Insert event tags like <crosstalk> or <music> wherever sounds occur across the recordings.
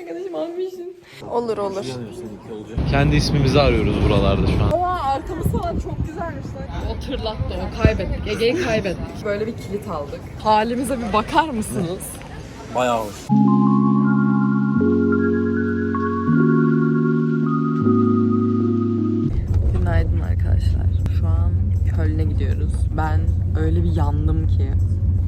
Arkadaşım almışsın. Olur olur. Kendi ismimizi arıyoruz buralarda şu an. Aa arkamız falan çok güzelmiş lan. O tırlattı o kaybettik. Ege'yi kaybettik. Böyle bir kilit aldık. Halimize bir bakar mısınız? Bayağı hoş. Günaydın arkadaşlar. Şu an Köln'e gidiyoruz. Ben öyle bir yandım ki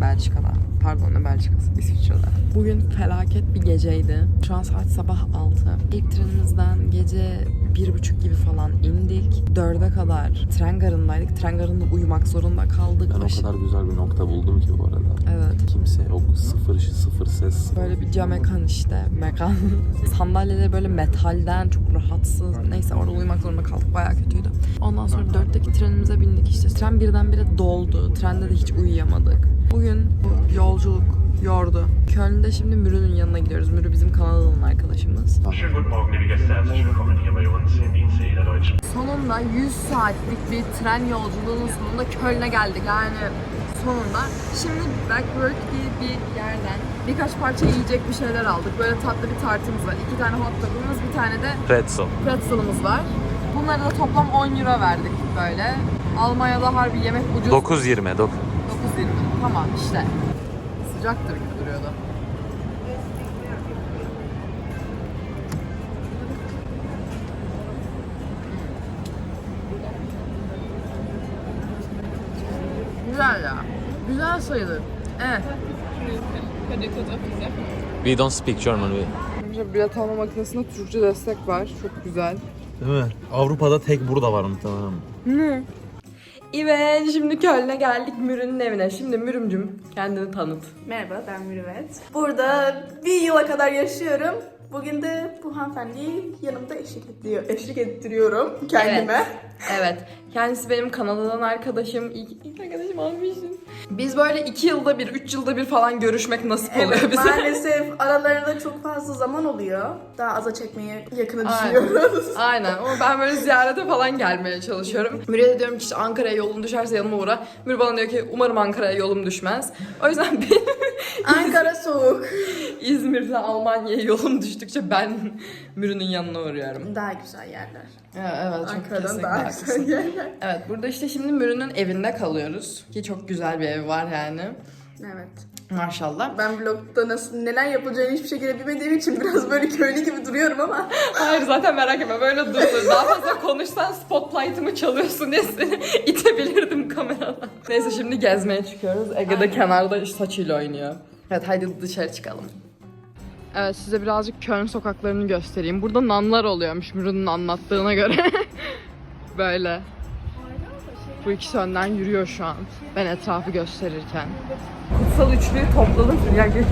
Belçika'da. Pardon ne Belçika'sı? İsviçre'de. Bugün felaket bir geceydi. Şu an saat sabah 6. İlk trenimizden gece bir buçuk gibi falan indik. Dörde kadar tren garındaydık. Tren garında uyumak zorunda kaldık. Ben o kadar güzel bir nokta buldum ki bu arada. Evet. Kimse yok. Sıfır ışık, sıfır ses. Böyle bir cam mekan işte. Mekan. <laughs> Sandalyeleri böyle metalden çok rahatsız. Neyse orada uyumak zorunda kaldık. Bayağı kötüydü. Ondan sonra dörtteki trenimize bindik işte. Tren birdenbire doldu. Trende de hiç uyuyamadık. Bugün bu yolculuk yordu. Köln'de şimdi Mürü'nün yanına gidiyoruz. Mürü bizim Kanadalı arkadaşımız. Sonunda 100 saatlik bir tren yolculuğunun sonunda Köln'e geldik. Yani sonunda. Şimdi Backwork diye bir yerden birkaç parça yiyecek bir şeyler aldık. Böyle tatlı bir tartımız var. İki tane hot dog'umuz, bir tane de Pretzel. pretzel'ımız var. Bunları da toplam 10 euro verdik böyle. Almanya'da harbi yemek ucuz. 9.20. 9. 9.20. Tamam işte. Sıcaktır gibi duruyordu. Güzel ya. Güzel sayılır. Evet. We don't speak German. We. Arkadaşlar bilet alma makinesinde Türkçe destek var. Çok güzel. Değil mi? Avrupa'da tek burada var muhtemelen. Evet şimdi Köln'e geldik Mürün'ün evine. Şimdi Mürümcüm kendini tanıt. Merhaba ben Mürüvvet. Burada bir yıla kadar yaşıyorum. Bugün de bu hanımefendiyi yanımda eşlik ediyor, eşlik ettiriyorum kendime. Evet. evet. Kendisi benim Kanada'dan arkadaşım. İlk, ilk arkadaşım almışsın. Biz böyle iki yılda bir, üç yılda bir falan görüşmek nasip oluyor Evet, bize. maalesef aralarında çok fazla zaman oluyor. Daha aza çekmeyi yakını düşünüyoruz. Aynen ama ben böyle ziyarete falan gelmeye çalışıyorum. Mür'e de diyorum ki işte Ankara'ya yolun düşerse yanıma uğra. Mür bana diyor ki umarım Ankara'ya yolum düşmez. O yüzden <laughs> benim Ankara soğuk. İzmir'le Almanya'ya yolum düştükçe ben Mür'ünün yanına uğruyorum. Daha güzel yerler. Evet, evet Ankara'dan daha haklısın. güzel yerler. Evet burada işte şimdi Mürü'nün evinde kalıyoruz. Ki çok güzel bir ev var yani. Evet. Maşallah. Ben vlogda nasıl neler yapılacağını hiçbir şekilde bilmediğim için biraz böyle köylü gibi duruyorum ama <laughs> Hayır zaten merak etme böyle dur dur. Daha fazla konuşsan spotlight'ımı çalıyorsun diye seni <laughs> itebilirdim kameradan. Neyse şimdi gezmeye çıkıyoruz. Ege de kenarda saçıyla oynuyor. Evet haydi dışarı çıkalım. Evet size birazcık Köln sokaklarını göstereyim. Burada nanlar oluyormuş Mürün'ün anlattığına göre. <laughs> Böyle. Bu ikisi önden yürüyor şu an. Ben etrafı gösterirken. Kutsal üçlüyü topladım. Ya gel-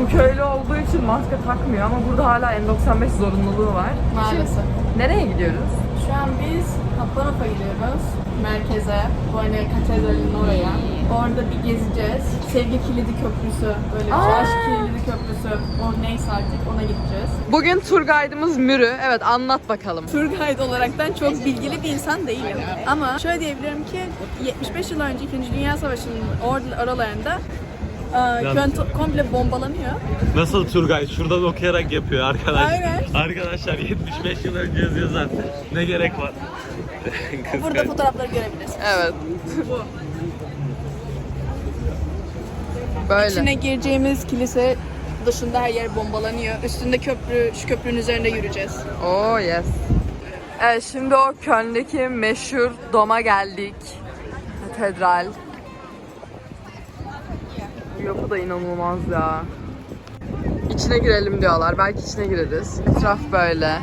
Bu köylü olduğu için maske takmıyor ama burada hala N95 zorunluluğu var. maalesef. Nereye gidiyoruz? Şu an biz Kapanop'a gidiyoruz. Merkeze. Bu hani katedralin oraya. Orada bir gezeceğiz. Sevgi Kilidi Köprüsü. Böyle bir Aa! aşk kilidi köprüsü. O neyse artık ona gideceğiz. Bugün tur guide'ımız Mürü. Evet anlat bakalım. Tur guide olaraktan çok bilgili bir insan değilim. Ama şöyle diyebilirim ki 75 yıl önce 2. Dünya Savaşı'nın or- aralarında e, Köln to- komple bombalanıyor. Nasıl Turgay? Şuradan okuyarak yapıyor arkadaş. Aynen. Arkadaşlar 75 yıl önce yazıyor zaten. Ne gerek var? Kız Burada fotoğrafları görebilirsiniz. Evet. Böyle. İçine gireceğimiz kilise dışında her yer bombalanıyor. Üstünde köprü, şu köprünün üzerinde yürüyeceğiz. Oh yes. Evet şimdi o Köln'deki meşhur Dom'a geldik. Katedral. Bu yapı da inanılmaz ya. İçine girelim diyorlar. Belki içine gireriz. Etraf böyle.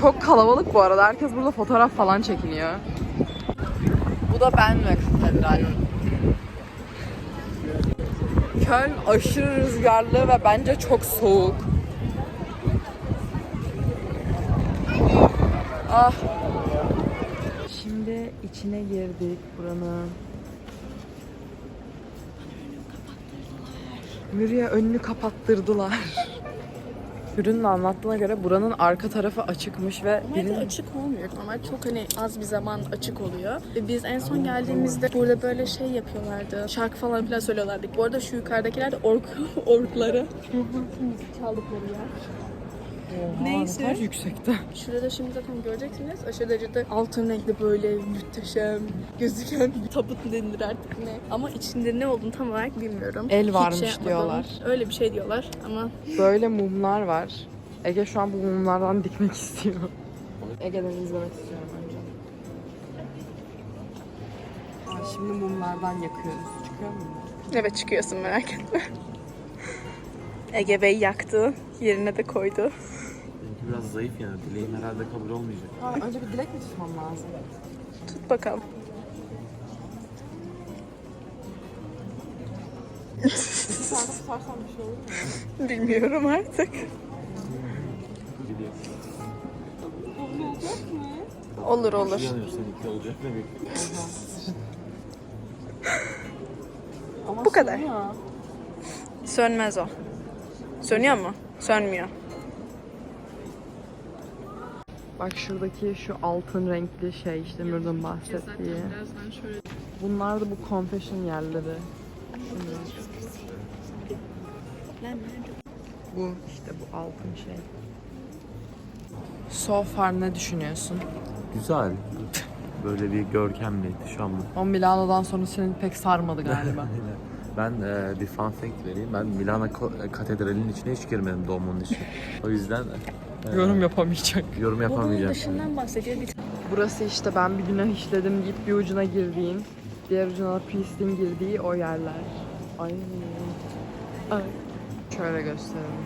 Çok kalabalık bu arada. Herkes burada fotoğraf falan çekiniyor. Bu da ben ve katedral. Köln aşırı rüzgarlı ve bence çok soğuk. Ah. Şimdi içine girdik buranın. Mürüye önünü kapattırdılar. Ürünün anlattığına göre buranın arka tarafı açıkmış ve Normalde birinin açık olmuyor. Normal çok hani az bir zaman açık oluyor. Ve biz en son geldiğimizde burada böyle şey yapıyorlardı. Şarkı falan filan söylüyorlardı. Bu arada şu yukarıdakiler de ork, <laughs> orkları. Çaldıkları yer. Neyse. ne kadar yüksekte. Şurada şimdi zaten göreceksiniz. Aşırı derecede altın renkli böyle muhteşem gözüken bir tabut denir artık ne. Ama içinde ne olduğunu tam olarak bilmiyorum. El Hiç varmış yapmadım. diyorlar. Öyle bir şey diyorlar ama Böyle mumlar var. Ege şu an bu mumlardan dikmek istiyor. Ege'den izlemek istiyorum önce. Aa, şimdi mumlardan yakıyoruz. Çıkıyor mu? evet çıkıyorsun merak etme. Ege Bey yaktı. Yerine de koydu. Biraz zayıf yani. Dileğim herhalde kabul olmayacak. Ha, önce bir dilek mi tutmam lazım? Tut bakalım. Tutarsam bir şey olur mu? Bilmiyorum artık. Olur olur. Seninki olacak ne Bu kadar. Sönmez o. Sönüyor mu? Sönmüyor. Bak şuradaki şu altın renkli şey işte Mürdün bahsettiği. Bunlar da bu confession yerleri. Bu işte bu altın şey. So far ne düşünüyorsun? Güzel. Böyle bir görkemli, ihtişamlı. O Milano'dan sonra seni pek sarmadı galiba. <laughs> Ben e, bir fun fact vereyim. Ben Milano Katedrali'nin içine hiç girmedim doğumun için. O yüzden Yorum yapamayacak. yorum Bu bunun yapamayacağım. dışından bahsediyor. Bir Burası işte ben bir günah işledim deyip bir ucuna girdiğin, diğer ucuna da girdiği o yerler. Ay. Ay. Şöyle göstereyim.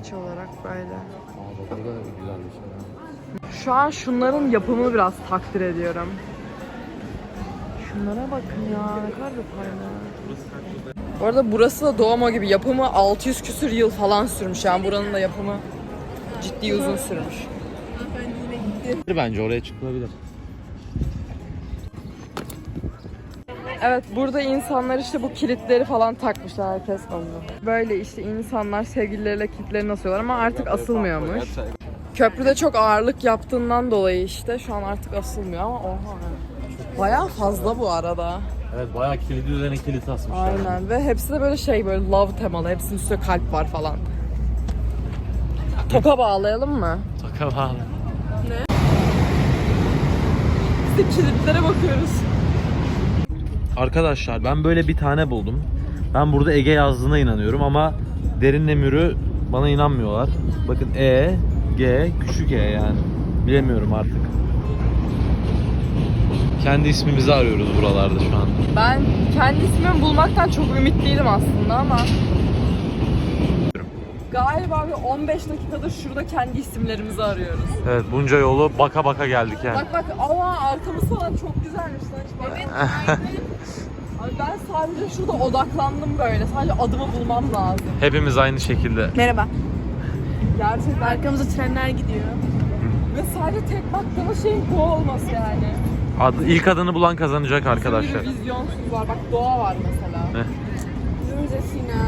İç olarak böyle. Aa, bak, o da güzel bir şey. Şu an şunların yapımını biraz takdir ediyorum. Şunlara bakın ya ne kadar detaylı. Bu arada burası da Doğma gibi yapımı 600 küsür yıl falan sürmüş yani buranın da yapımı ciddi uzun sürmüş. Bence oraya çıkılabilir. Evet burada insanlar işte bu kilitleri falan takmışlar herkes onu. Böyle işte insanlar sevgilileriyle kilitlerini asıyorlar ama artık asılmıyormuş. Köprüde çok ağırlık yaptığından dolayı işte şu an artık asılmıyor ama oha. Bayağı fazla bu arada. Evet bayağı kilidi üzerine kilit asmışlar. Aynen ve hepsi de böyle şey böyle love temalı. Hepsinin üstünde kalp var falan. Toka bağlayalım mı? Taka bağlı. Biz de kilitlere bakıyoruz. Arkadaşlar ben böyle bir tane buldum. Ben burada Ege yazdığına inanıyorum ama derinle mürü bana inanmıyorlar. Bakın E, G, küçük E yani. Bilemiyorum artık. Kendi ismimizi arıyoruz buralarda şu an. Ben kendi ismimi bulmaktan çok ümitliydim aslında ama Galiba bir 15 dakikadır şurada kendi isimlerimizi arıyoruz. Evet bunca yolu baka baka geldik yani. Bak bak ama arkamız falan çok güzelmiş lan. hiç bak. Abi ben sadece şurada odaklandım böyle. Sadece adımı bulmam lazım. Hepimiz aynı şekilde. Merhaba. Gerçekten. Arkamızda trenler gidiyor. Ve sadece tek baktığımız şeyin bu olması yani. Adı, ilk adını bulan kazanacak Bir arkadaşlar. de vizyonsuz var. Bak doğa var mesela. Zümrüt Sina.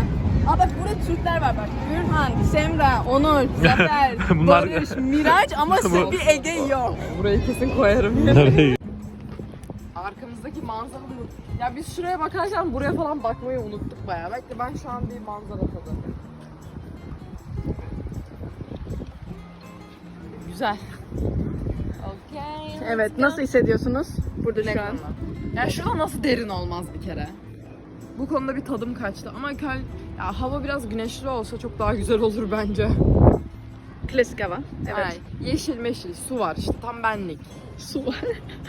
Aa bak burada Türkler var bak. Gürhan, Semra, Onur, <laughs> Zafer, Bunlar- Barış, Miraç ama <laughs> Bu- bir Ege yok. Burayı kesin koyarım. <laughs> Nereye? Arkamızdaki manzara da Ya biz şuraya bakarken buraya falan bakmayı unuttuk bayağı. Belki ben şu an bir manzara tadı. Güzel. Okey. Evet nasıl hissediyorsunuz burada şu an? Ya şurada nasıl derin olmaz bir kere. Bu konuda bir tadım kaçtı ama Köln ya hava biraz güneşli olsa çok daha güzel olur bence. Klasik hava. Evet. Ay, yeşil meşil su var işte tam benlik. Su var.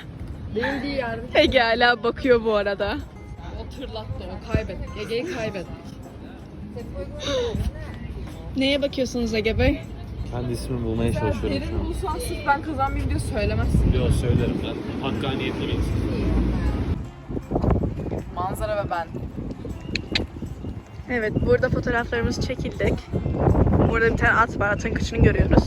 <laughs> Değildiği yerde Ege hala bakıyor bu arada. o tırlattı o kaybettik. Ege'yi kaybettik. <gasps> Neye bakıyorsunuz Ege Bey? Kendi ismimi bulmaya çalışıyorum şu Derin an. bulsan sırf ben kazanmayayım diye söylemezsin. Yok söylerim ben. Hakkaniyetli bir insan. Manzara ve ben. Evet burada fotoğraflarımız çekildik. Burada bir tane at var. Atın kıçını görüyoruz.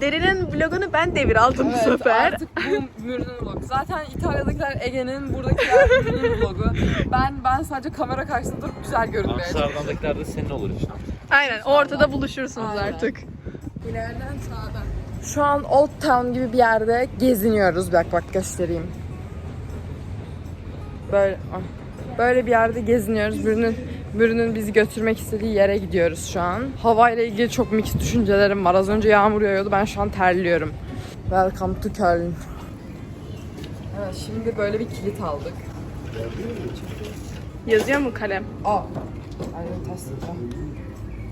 Derinin vlogunu ben devir aldım bu sefer. Artık bu Mürün'ün vlogu. Zaten İtalya'dakiler Ege'nin, buradakiler Mürün'ün vlogu. Ben ben sadece kamera karşısında durup güzel görünmeye Amsterdam'dakiler de senin olur işte. Aynen ortada buluşursunuz Aynen. artık. Şu an Old Town gibi bir yerde geziniyoruz. Bak bak göstereyim. Böyle ah. böyle bir yerde geziniyoruz. Bürünün Bürünün bizi götürmek istediği yere gidiyoruz şu an. Hava ile ilgili çok mix düşüncelerim var. Az önce yağmur yağıyordu. Ben şu an terliyorum. Welcome to Köln. Evet şimdi böyle bir kilit aldık. Yazıyor mu kalem? Aa. Ay ters.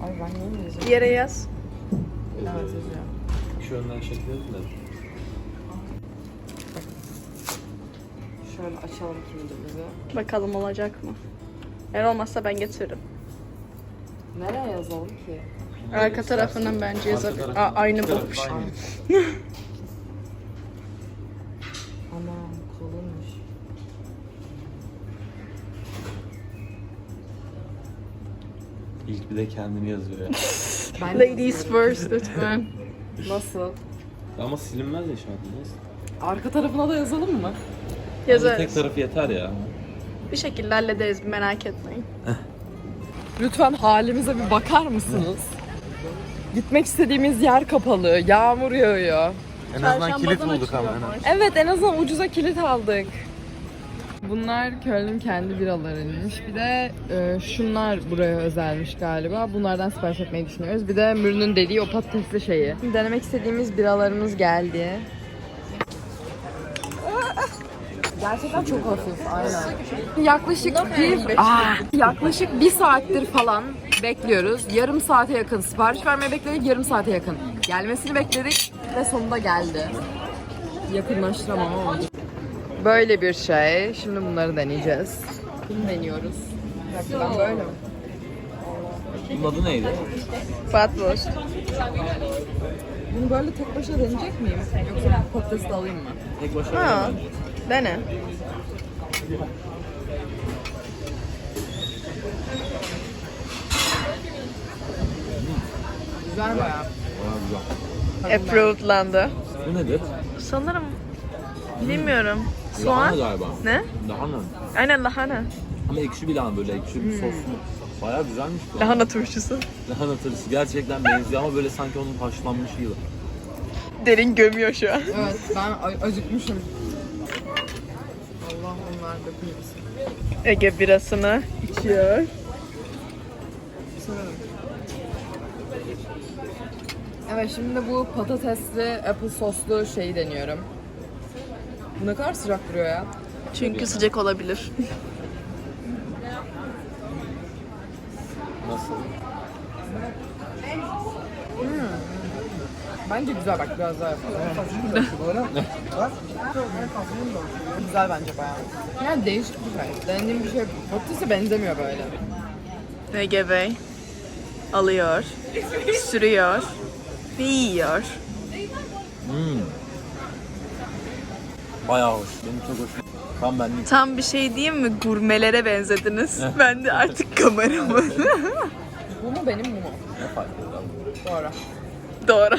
Ay ben niye mi yazıyorum? Yere yaz. Evet. Şu önden çekiyoruz da. Şöyle açalım kilidimizi. Bakalım olacak mı? Eğer olmazsa ben getiririm. Nereye yazalım ki? Arka tarafından bence yazabilir. Aa, aynı aynı. Aman kolunmuş. İlk bir de kendini yazıyor ya. <laughs> Ben Ladies first lütfen. Nasıl? Ama silinmez ya şarkı. Arka tarafına da yazalım mı? Tek Yazarız. tarafı yeter ya. Bir şekilde hallederiz merak etmeyin. Lütfen halimize bir bakar mısınız? Gitmek istediğimiz yer kapalı. Yağmur yağıyor. En azından kilit bulduk ama. Evet en azından ucuza kilit aldık. Bunlar Köln'ün kendi biralarıymış. Bir de e, şunlar buraya özelmiş galiba. Bunlardan sipariş etmeyi düşünüyoruz. Bir de Mürün'ün dediği o patatesli şeyi. Denemek istediğimiz biralarımız geldi. Gerçekten çok hafif, aynen. Yaklaşık bir, Aa, yaklaşık bir saattir falan bekliyoruz. Yarım saate yakın sipariş vermeye bekledik, yarım saate yakın. Gelmesini bekledik ve sonunda geldi. Yakınlaştıramam ama. Böyle bir şey. Şimdi bunları deneyeceğiz. Bunu deniyoruz. Ben böyle mi? Bunun adı neydi? Fatboş. Bunu böyle tek başına deneyecek miyim? Yoksa patatesi de alayım mı? Tek başına Ha. Dene. Güzel bayağı. Bayağı güzel. Approved'landı. Bu nedir? Sanırım bilmiyorum. Lahana Soğan. galiba. Ne? Lahana. Aynen lahana. Ama ekşi bir lahana böyle ekşi bir soslu. Bayağı güzelmiş bu. Lahana turşusu. Lahana turşusu gerçekten benziyor ama böyle sanki onun haşlanmış gibi. Derin gömüyor şu an. Evet ben a- acıkmışım. Allah onlar dökülmesin. Ege birasını içiyor. Evet şimdi bu patatesli apple soslu şeyi deniyorum. Bu ne kadar sıcak duruyor ya. Çünkü sıcak olabilir. Nasıl? Bence güzel bak biraz daha yapalım. güzel bence bayağı. Yani değişik bir şey. Denediğim bir şey patatese benzemiyor böyle. Ege Bey alıyor, sürüyor ve yiyor. Hmm. Bayağı hoş. Benim çok hoşuma Tam benlik. Tam bir şey diyeyim mi? Gurmelere benzediniz. <laughs> ben de artık kameramı. Bu mu benim mu? Ne fark eder? Doğru. Doğru.